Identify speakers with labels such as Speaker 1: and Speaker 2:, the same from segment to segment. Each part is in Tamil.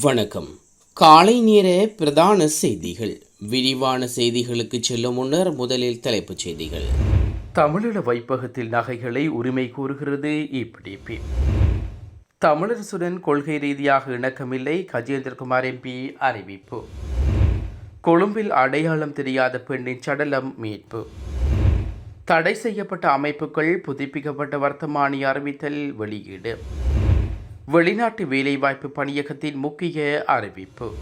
Speaker 1: வணக்கம். காலை நேர பிரதான செய்திகள். விரிவான செய்திகளுக்கு செல்லும் முன்னர் முதலில் தலைப்புச் செய்திகள். தமிழீழ வைப்பகத்தில் நகைகளை உரிமை கூறுகிறது இபிடிபி தமிழரசுடன் கொள்கை ரீதியாக இணக்கமில்லை கஜேந்திரகுமார் எம்பி அறிவிப்பு. கொழும்பில் அடையாளம் தெரியாத பெண்ணின் சடலம் மீட்பு. தடை செய்யப்பட்ட அமைப்புகள் புதுப்பிக்கப்பட்ட வர்த்தமானி அறிவித்தல் வெளியீடு. வெளிநாட்டு வேலைவாய்ப்பு பணியகத்தின் முக்கிய அறிவிப்பு.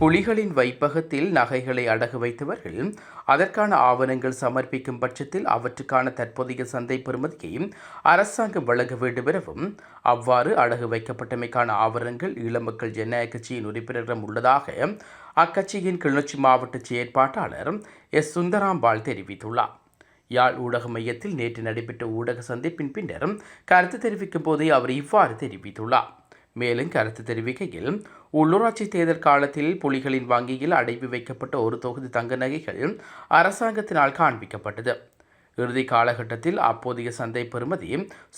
Speaker 1: புலிகளின் வைப்பகத்தில் நகைகளை அடகு வைத்தவர்கள் அதற்கான ஆவணங்கள் சமர்ப்பிக்கும் பட்சத்தில் அவற்றுக்கான தற்போதைய சந்தை பெறுமதியை அரசாங்கம் வழங்க வேண்டும் எனவும் அவ்வாறு அடகு வைக்கப்பட்டமைக்கான ஆவணங்கள் ஈழமக்கள் ஜனநாயக கட்சியின் உறுப்பினரிடம் உள்ளதாக அக்கட்சியின் கிளிநொச்சி மாவட்ட செயற்பாட்டாளர் எஸ். சுந்தராம்பாள் தெரிவித்துள்ளார். யாழ் ஊடக மையத்தில் நேற்று நடைபெற்ற ஊடக சந்திப்பின் பின்னர் கருத்து தெரிவிக்கும் போதே அவர் இவ்வாறு தெரிவித்துள்ளார். மேலும் கருத்து தெரிவிக்கையில் உள்ளூராட்சி தேர்தல் காலத்தில் புலிகளின் வங்கியில் அடைவு வைக்கப்பட்ட ஒரு தொகுதி தங்க நகைகள் அரசாங்கத்தினால் காண்பிக்கப்பட்டது. இறுதி காலகட்டத்தில் அப்போதைய சந்தை பெறுமதி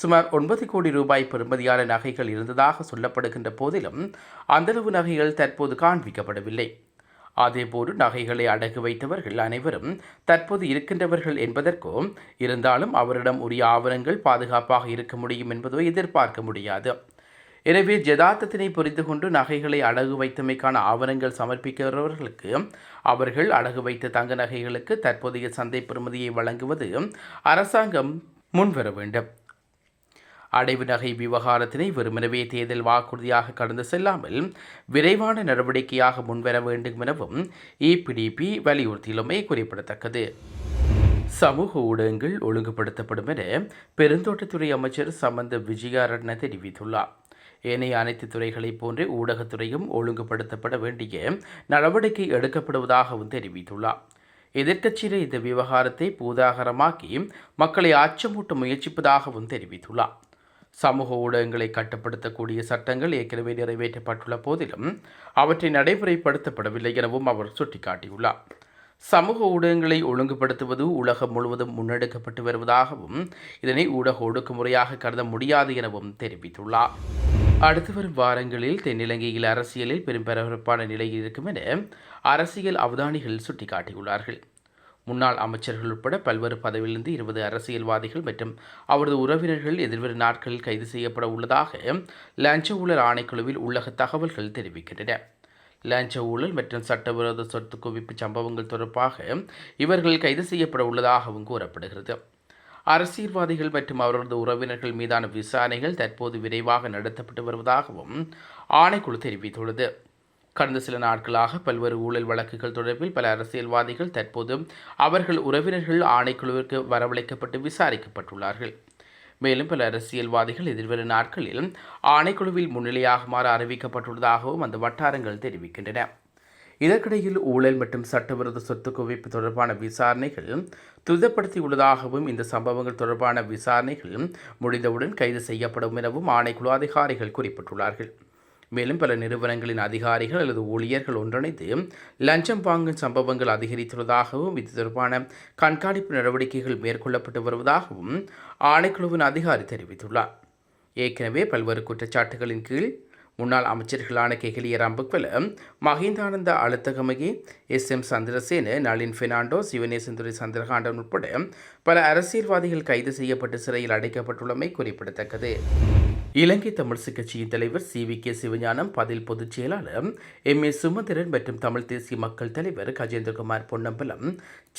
Speaker 1: சுமார் ஒன்பது கோடி ரூபாய் பெறுமதியான நகைகள் இருந்ததாக சொல்லப்படுகின்ற போதிலும் அந்தளவு நகைகள் தற்போது காண்பிக்கப்படவில்லை. அதேபோன்று நகைகளை அடகு வைத்தவர்கள் அனைவரும் தற்போது இருக்கின்றவர்கள் என்பதற்கும் இருந்தாலும் அவரிடம் உரிய ஆவணங்கள் பாதுகாப்பாக இருக்க முடியும் என்பதோ எதிர்பார்க்க முடியாது. எனவே ஜதார்த்தத்தினை புரிந்து கொண்டு நகைகளை அடகு வைத்தமைக்கான ஆவணங்கள் சமர்ப்பிக்கிறவர்களுக்கு அவர்கள் அடகு வைத்த தங்க நகைகளுக்கு தற்போதைய சந்தை பெறுமதியை வழங்குவது அரசாங்கம் முன்வர வேண்டும். அடைவு நகை விவகாரத்தினை வெறுமெனவே தேர்தல் வாக்குறுதியாக கடந்து செல்லாமல் விரைவான நடவடிக்கையாக முன்வர வேண்டும் எனவும் இபிடிபி வலியுறுத்தியுள்ளமை குறிப்பிடத்தக்கது. சமூக ஊடகங்கள் ஒழுங்குபடுத்தப்படும் என பெருந்தோட்டத்துறை அமைச்சர் சம்பந்த விஜயாரட்ன தெரிவித்துள்ளார். ஏனைய அனைத்து துறைகளைப் போன்றே ஊடகத்துறையும் ஒழுங்குபடுத்தப்பட வேண்டிய நடவடிக்கை எடுக்கப்படுவதாகவும் தெரிவித்துள்ளார். எதிர்க்கட்சியினர் இந்த விவகாரத்தை பூதாகரமாக்கி மக்களை அச்சமூட்ட முயற்சிப்பதாகவும் தெரிவித்துள்ளார். சமூக ஊடகங்களை கட்டுப்படுத்தக்கூடிய சட்டங்கள் ஏற்கனவே நிறைவேற்றப்பட்டுள்ள போதிலும் அவற்றை நடைமுறைப்படுத்தப்படவில்லை எனவும் அவர் சுட்டிக்காட்டியுள்ளார். சமூக ஊடகங்களை ஒழுங்குபடுத்துவது உலகம் முழுவதும் முன்னெடுக்கப்பட்டு வருவதாகவும் இதனை ஊடக ஒடுக்குமுறையாக கருத முடியாது எனவும் தெரிவித்துள்ளார். அடுத்து வரும் வாரங்களில் தென்னிலங்கையில் அரசியலில் பெரும் பரபரப்பான நிலையில் இருக்கும் என அரசியல் அவதானிகள் சுட்டிக்காட்டியுள்ளார்கள். முன்னாள் அமைச்சர்கள் உட்பட பல்வேறு பதவியிலிருந்து இருபது அரசியல்வாதிகள் மற்றும் அவரது உறவினர்கள் எதிர்வரும் நாட்களில் கைது செய்யப்பட உள்ளதாக லஞ்ச ஊழல் ஆணைக்குழுவில் உள்ளக தகவல்கள் தெரிவிக்கின்றன. லஞ்ச ஊழல் மற்றும் சட்டவிரோத சொத்து குவிப்பு சம்பவங்கள் தொடர்பாக இவர்கள் கைது செய்யப்பட உள்ளதாகவும் கூறப்படுகிறது. அரசியல்வாதிகள் மற்றும் அவரது உறவினர்கள் மீதான விசாரணைகள் தற்போது விரைவாக நடத்தப்பட்டு வருவதாகவும் ஆணைக்குழு தெரிவித்துள்ளது. கடந்த சில நாட்களாக பல்வேறு ஊழல் வழக்குகள் தொடர்பில் பல அரசியல்வாதிகள் தற்போது அவர்கள் உறவினர்கள் ஆணைக்குழுவிற்கு வரவழைக்கப்பட்டு விசாரிக்கப்பட்டுள்ளார்கள். மேலும் பல அரசியல்வாதிகள் எதிர்வரும் நாட்களில் ஆணைக்குழுவில் முன்னிலையாகுமாறு அறிவிக்கப்பட்டுள்ளதாகவும் அந்த வட்டாரங்கள் தெரிவிக்கின்றன. இதற்கிடையில் ஊழல் மற்றும் சட்டவிரோத சொத்து குவிப்பு தொடர்பான விசாரணைகள் துரிதப்படுத்தியுள்ளதாகவும் இந்த சம்பவங்கள் தொடர்பான விசாரணைகள் முடிந்தவுடன் கைது செய்யப்படும் எனவும் ஆணைக்குழு அதிகாரிகள் குறிப்பிட்டுள்ளார்கள். மேலும் பல நிறுவனங்களின் அதிகாரிகள் அல்லது ஊழியர்கள் ஒன்றிணைந்து லஞ்சம் வாங்கும் சம்பவங்கள் அதிகரித்துள்ளதாகவும் இது தொடர்பான கண்காணிப்பு நடவடிக்கைகள் மேற்கொள்ளப்பட்டு வருவதாகவும் ஆணைக்குழுவின் அதிகாரி தெரிவித்துள்ளார். ஏற்கனவே பல்வேறு குற்றச்சாட்டுகளின் கீழ் முன்னாள் அமைச்சர்களான கெகிலிய ரம்பக்வல மஹிந்தானந்த அழுத்தகமகி எஸ். எம். சந்திரசேன நளின் பெர்னாண்டோ சிவனேசந்துரை சந்திரகாண்டன் உட்பட பல அரசியல்வாதிகள் கைது செய்யப்பட்டு சிறையில் அடைக்கப்பட்டுள்ளமை குறிப்பிடத்தக்கது. இலங்கை தமிழ்ச்சி கட்சியின் தலைவர் சி வி கே சிவஞானம் பதில் பொதுச் செயலாளர் எம் ஏ சுமந்திரன் மற்றும் தமிழ் தேசிய மக்கள் தலைவர் கஜேந்திரகுமார் பொன்னம்பலம்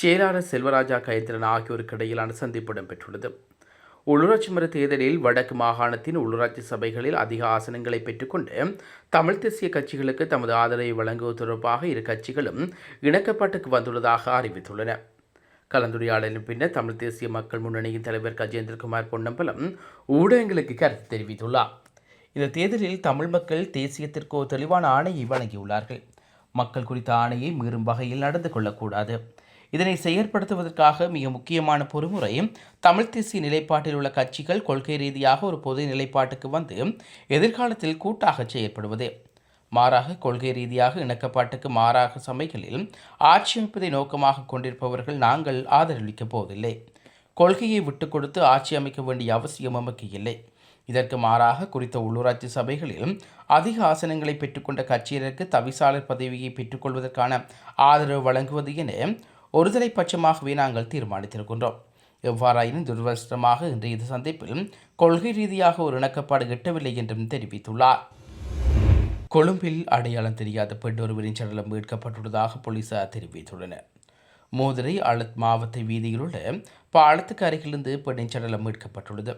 Speaker 1: செயலாளர் செல்வராஜா கைந்திரன் ஆகியோருக்கு இடையிலான சந்திப்பு இடம்பெற்றுள்ளது. உள்ளூராட்சி மன்ற தேர்தலில் வடக்கு மாகாணத்தின் உள்ளூராட்சி சபைகளில் அதிக ஆசனங்களை பெற்றுக்கொண்டு தமிழ் தேசிய கட்சிகளுக்கு தமது ஆதரவை வழங்குவது தொடர்பாக இரு கட்சிகளும் இணக்கப்பாட்டுக்கு வந்துள்ளதாக அறிவித்துள்ளன. கலந்துரையாடலின் பின்னர் தமிழ் தேசிய மக்கள் முன்னணியின் தலைவர் கஜேந்திரகுமார் பொன்னம்பலம் ஊடகங்களுக்கு கருத்து தெரிவித்துள்ளார். இந்த தேர்தலில் தமிழ் மக்கள் தேசியத்திற்கு ஒரு தெளிவான ஆணையை வழங்கியுள்ளார்கள். மக்கள் குறித்த ஆணையை மீறும் வகையில் நடந்து கொள்ளக்கூடாது. இதனை செயற்படுத்துவதற்காக மிக முக்கியமான பொறுமுறை தமிழ் தேசிய நிலைப்பாட்டில் உள்ள கட்சிகள் கொள்கை ரீதியாக ஒரு பொது நிலைப்பாட்டுக்கு வந்து எதிர்காலத்தில் கூட்டாக செயற்படுவது. மாறாக கொள்கை ரீதியாக இணக்கப்பாட்டுக்கு மாறாக சமைகளில் ஆட்சி அமைப்பதை நோக்கமாக கொண்டிருப்பவர்கள் நாங்கள் ஆதரவளிக்கப் போவதில்லை. கொள்கையை விட்டு கொடுத்து ஆட்சி அமைக்க வேண்டிய அவசியம் நமக்கு இல்லை. இதற்கு மாறாக குறித்த உள்ளூராட்சி சபைகளில் அதிக ஆசனங்களை பெற்றுக்கொண்ட கட்சியினருக்கு தவிசாளர் பதவியை பெற்றுக்கொள்வதற்கான ஆதரவு வழங்குவது என ஒருதலை பட்சமாகவே நாங்கள் தீர்மானித்திருக்கின்றோம். எவ்வாறாயினும் துரதிருஷ்டமாக இன்றைய சந்திப்பில் கொள்கை ரீதியாக ஒரு இணக்கப்பாடு எட்டவில்லை என்றும் தெரிவித்துள்ளார். கொழும்பில் அடையாளம் தெரியாத பெண் ஒருவரின் சடலம் மீட்கப்பட்டுள்ளதாக போலீசார் தெரிவித்துள்ளனர். மோதிரை அலத் மாவட்ட வீதியில் உள்ள பாலத்துக்கு அருகிலிருந்து பெண்ணின் சடலம் மீட்கப்பட்டுள்ளது.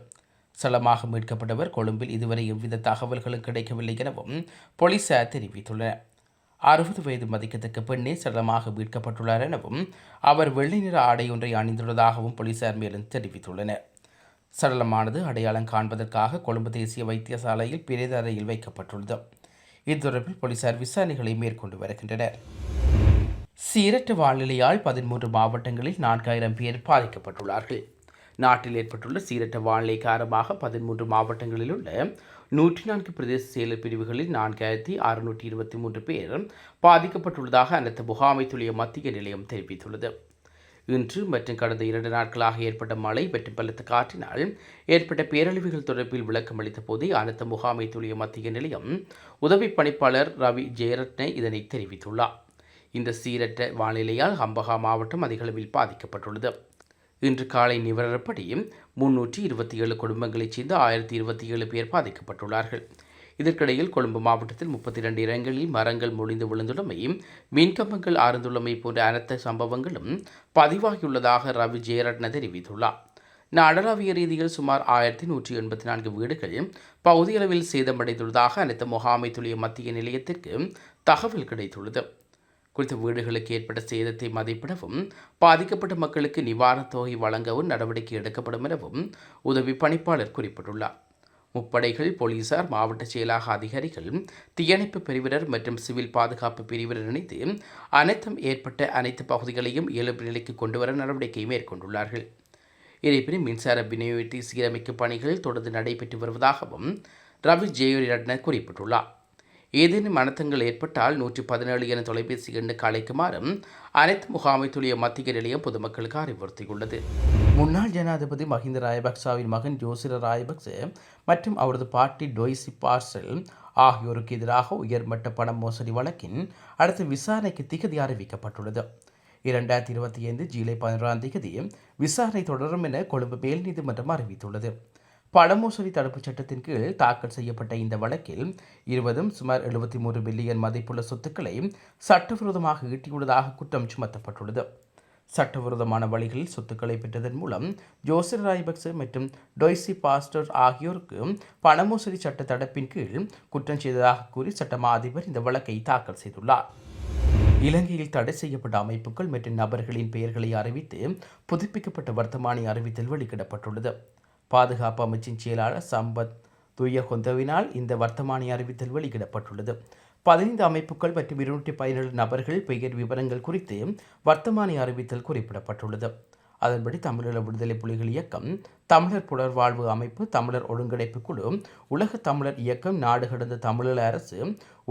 Speaker 1: சலமாக மீட்கப்பட்டவர் கொழும்பில் இதுவரை எவ்வித தகவல்களும் கிடைக்கவில்லை எனவும் போலீசார் தெரிவித்துள்ளனர். அறுபது வயது மதிக்கத்தக்க பெண்ணே சடலமாக மீட்கப்பட்டுள்ளார் எனவும் அவர் வெள்ளை நிற ஆடை ஒன்றை அணிந்துள்ளதாகவும் போலீசார் மேலும் தெரிவித்துள்ளனர். சடலமானது அடையாளம் காண்பதற்காக கொழும்பு தேசிய வைத்தியசாலையில் பிரேத அறையில் வைக்கப்பட்டுள்ளது. இது தொடர்பில் போலீசார் விசாரணைகளை மேற்கொண்டு வருகின்றனர். சீரற்ற வானிலையால் பதிமூன்று மாவட்டங்களில் நான்காயிரம் பேர் பாதிக்கப்பட்டுள்ளார்கள். நாட்டில் ஏற்பட்டுள்ள சீரற்ற வானிலை காரணமாக பதிமூன்று மாவட்டங்களில் உள்ள நூற்றி நான்கு பிரதேச செயலர் பிரிவுகளில் நான்காயிரத்தி அறுநூற்றி இருபத்தி மூன்று பேர் பாதிக்கப்பட்டுள்ளதாக அனைத்து முகாமைத்துள்ள மத்திய நிலையம் தெரிவித்துள்ளது. இன்று மற்றும் கடந்த இரண்டு நாட்களாக ஏற்பட்ட மழை மற்றும் பலத்த காற்றினால் ஏற்பட்ட பேரழிவுகள் தொடர்பில் விளக்கம் அளித்த போதே அனைத்து துளிய மத்திய நிலையம் உதவி பணிப்பாளர் ரவி ஜெயரத்னே இதனை தெரிவித்துள்ளார். இந்த சீரற்ற வானிலையால் ஹம்பகா மாவட்டம் அதிகளவில் பாதிக்கப்பட்டுள்ளது. இன்று காலை நிவரப்படி முன்னூற்றி இருபத்தி ஏழு குடும்பங்களைச் சேர்ந்த ஆயிரத்தி இருபத்தி ஏழு பேர் பாதிக்கப்பட்டுள்ளார்கள். இதற்கிடையில் கொழும்பு மாவட்டத்தில் முப்பத்தி இரண்டு இடங்களில் மரங்கள் முழிந்து விழுந்துள்ளமை மின்கம்பங்கள் ஆர்ந்துள்ளமை போன்ற அனைத்து சம்பவங்களும் பதிவாகியுள்ளதாக ரவி ஜெயரட்ன தெரிவித்துள்ளார். நாடளாவிய ரீதியில் சுமார் ஆயிரத்தி நூற்றி எண்பத்தி நான்கு வீடுகள் பகுதியளவில் சேதமடைந்துள்ளதாக அனைத்து முகாமைத்துடைய மத்திய நிலையத்திற்கு தகவல் கிடைத்துள்ளது. குறித்த வீடுகளுக்கு ஏற்பட்ட சேதத்தை மதிப்பிடவும் பாதிக்கப்பட்ட மக்களுக்கு நிவாரணத் தொகை வழங்கவும் நடவடிக்கை எடுக்கப்படும் எனவும் உதவி பணிப்பாளர் குறிப்பிட்டுள்ளார். முப்படைகள் போலீசார் மாவட்ட செயலாக அதிகாரிகள் தீயணைப்பு பிரிவினர் மற்றும் சிவில் பாதுகாப்பு பிரிவினர் இணைந்து அனைத்தும் ஏற்பட்ட அனைத்து பகுதிகளையும் இயல்பு நிலைக்கு கொண்டுவர நடவடிக்கை மேற்கொண்டுள்ளார்கள். இருப்பினும் மின்சார விநியோகத்தை சீரமைக்கும் பணிகள் தொடர்ந்து நடைபெற்று வருவதாகவும் ரவி ஜெயோரி ரட்னர் குறிப்பிட்டுள்ளார். ஏதேனும் அனர்த்தங்கள் ஏற்பட்டால் நூற்றி பதினேழு என தொலைபேசி எண்ணுக்கு அழைக்குமாறும் அனைத்து முகாமைத்துடைய மத்திய நிலையம் பொதுமக்களுக்கு அறிவுறுத்தியுள்ளது. முன்னாள் ஜனாதிபதி மஹிந்த ராயபக்சாவின் மகன் ஜோசிர ராயபக்சே மற்றும் அவரது பாட்டி டொய்சி பார்சல் ஆகியோருக்கு எதிராக உயர்மட்ட பண மோசடி வழக்கின் அடுத்த விசாரணைக்கு திகதி அறிவிக்கப்பட்டுள்ளது. இரண்டாயிரத்தி இருபத்தி ஐந்து ஜூலை பதினொன்றாம் தேதி விசாரணை தொடரும் என கொழும்பு மேல் நீதிமன்றம் அறிவித்துள்ளது. பணமோசடி தடுப்புச் சட்டத்தின் கீழ் தாக்கல் செய்யப்பட்ட இந்த வழக்கில் இருவதும் சுமார் எழுபத்தி மூன்று பில்லியன் மதிப்புள்ள சொத்துக்களை சட்டவிரோதமாக ஈட்டியுள்ளதாக குற்றம் சுமத்தப்பட்டுள்ளது. சட்டவிரோதமான வழிகளில் சொத்துக்களை பெற்றதன் மூலம் ஜோசர் ராய்பக்ச மற்றும் டொய்சி பாஸ்டர் ஆகியோருக்கு பணமோசடி சட்ட தடுப்பின் கீழ் குற்றம் செய்ததாக கூறி சட்டமா அதிபர் இந்த வழக்கை தாக்கல் செய்துள்ளார். இலங்கையில் தடை செய்யப்பட்ட அமைப்புகள் மற்றும் நபர்களின் பெயர்களை அறிவித்து புதுப்பிக்கப்பட்ட வர்த்தமானி அறிவித்தல் வெளியிடப்பட்டுள்ளது. பாதுகாப்பு அமைச்சின் செயலாளர் சம்பத் துயகொந்தவினால் இந்த வர்த்தமானி அறிவித்தல் வெளியிடப்பட்டுள்ளது. பதினைந்து அமைப்புகள் மற்றும் இருநூற்றி பதினேழு நபர்கள் பெயர் விவரங்கள் குறித்து வர்த்தமானி அறிவித்தல் குறிப்பிடப்பட்டுள்ளது. அதன்படி தமிழீழ விடுதலை புலிகள் இயக்கம் தமிழர் புலர்வாழ்வு அமைப்பு தமிழர் ஒருங்கிணைப்பு குழு உலக தமிழர் இயக்கம் நாடு கடந்த தமிழீழ அரசு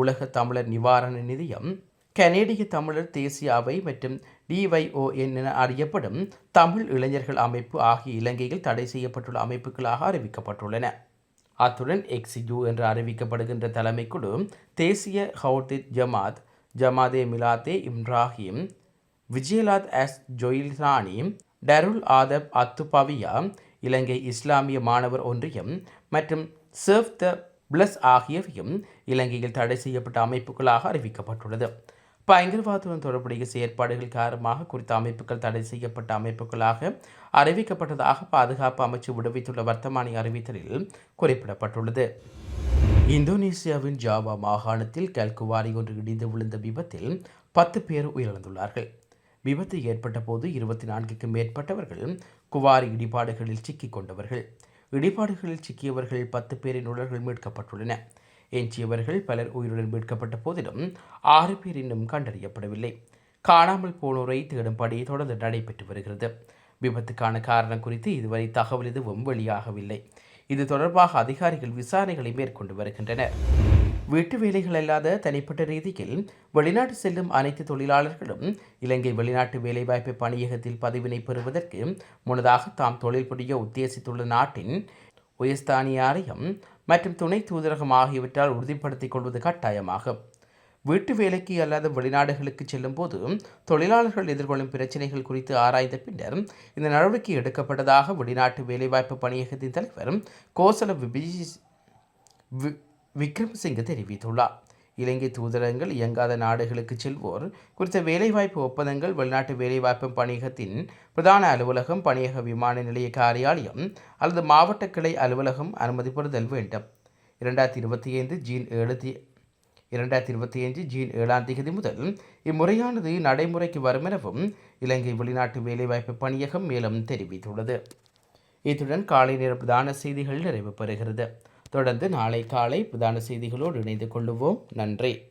Speaker 1: உலக தமிழர் நிவாரண நிதியம் கனேடிய தமிழர் தேசிய அவை மற்றும் டிவைஓஎன் என அறியப்படும் தமிழ் இளைஞர்கள் அமைப்பு ஆகிய இலங்கையில் தடை செய்யப்பட்டுள்ள அமைப்புகளாக அறிவிக்கப்பட்டுள்ளன. அத்துடன் எக்ஸியூ என்று அறிவிக்கப்படுகின்ற தலைமைக்குழு தேசிய ஹவுட்டித் ஜமாத் ஜமாதே மிலாத்தே இம்ராஹிம் விஜயலாத் எஸ் ஜொயில்ரானி டருல் ஆதப் அத்துபவியா இலங்கை இஸ்லாமிய மாணவர் ஒன்றியம் மற்றும் சர்வ் த பிளஸ் ஆகியவையும் இலங்கையில் தடை செய்யப்பட்ட அமைப்புகளாக அறிவிக்கப்பட்டுள்ளது. பயங்கரவாதத்துடன் தொடர்புடைய செயற்பாடுகள் காரணமாக குறித்த அமைப்புகள் தடை செய்யப்பட்ட அமைப்புகளாக அறிவிக்கப்பட்டதாக பாதுகாப்பு அமைச்சு விடுவித்துள்ள வர்த்தமானி அறிவித்தலில் குறிப்பிடப்பட்டுள்ளது. இந்தோனேசியாவின் ஜாவா மாகாணத்தில் கல்குவாரி ஒன்று இடிந்து விழுந்த விபத்தில் பத்து பேர் உயிரிழந்துள்ளார்கள். விபத்து ஏற்பட்ட போது இருபத்தி நான்குக்கும் மேற்பட்டவர்கள் குவாரி இடிபாடுகளில் சிக்கிக் கொண்டவர்கள். இடிபாடுகளில் சிக்கியவர்கள் பத்து பேரின் உடல்கள் மீட்கப்பட்டுள்ளன. எஞ்சியவர்கள் பலர் உயிருடன் மீட்கப்பட்ட போதிலும் ஆறு பேர் இன்னும் கண்டறியப்படவில்லை. காணாமல் போனோரை தேடும் பணி தொடர்ந்து நடைபெற்று வருகிறது. விபத்துக்கான காரணம் குறித்து இதுவரை தகவல் எதுவும் வெளியாகவில்லை. இது தொடர்பாக அதிகாரிகள் விசாரணைகளை மேற்கொண்டு வருகின்றனர். வீட்டு வேலைகள் அல்லாத தனிப்பட்ட ரீதியில் வெளிநாட்டு செல்லும் அனைத்து தொழிலாளர்களும் இலங்கை வெளிநாட்டு வேலைவாய்ப்பு பணியகத்தில் பதிவினை பெறுவதற்கு முன்னதாக தாம் தொழில் புரிய உத்தேசித்துள்ள நாட்டின் உயர்ஸ்தானியாரையும் மற்றும் துணை தூதரகம் ஆகியவற்றால் உறுதிப்படுத்திக் கொள்வது கட்டாயமாகும் வீட்டு வேலைக்கு அல்லாத வெளிநாடுகளுக்கு செல்லும் போது தொழிலாளர்கள் எதிர்கொள்ளும் பிரச்சனைகள் குறித்து ஆராய்ந்த பின்னர் இந்த நடவடிக்கை எடுக்கப்பட்டதாக வெளிநாட்டு வேலைவாய்ப்பு பணியகத்தின் தலைவர் கோசல விபிஜி வி- விக்ரமசிங்க தெரிவித்துள்ளார். இலங்கை தூதரகங்கள் இயங்காத நாடுகளுக்கு செல்வோர் குறித்த வேலைவாய்ப்பு ஒப்பந்தங்கள் வெளிநாட்டு வேலைவாய்ப்பு பணியகத்தின் பிரதான அலுவலகம் பணியக விமான நிலைய காரியாலயம் அல்லது மாவட்ட கிளை அலுவலகம் அனுமதி பெறுதல் வேண்டும். இரண்டாயிரத்தி இருபத்தி ஐந்து ஜீன் ஏழு இரண்டாயிரத்தி இருபத்தி ஐந்து ஜீன் ஏழாம் தேதி முதல் இம்முறையானது நடைமுறைக்கு வரும் எனவும் இலங்கை வெளிநாட்டு வேலைவாய்ப்பு பணியகம் மேலும் தெரிவித்துள்ளது. இத்துடன் காலை நேர பிரதான செய்திகள் நிறைவு பெறுகிறது. தொடர்ந்து நாளை காலை பிரதான செய்திகளோடு இணைந்து கொள்ளுவோம். நன்றி.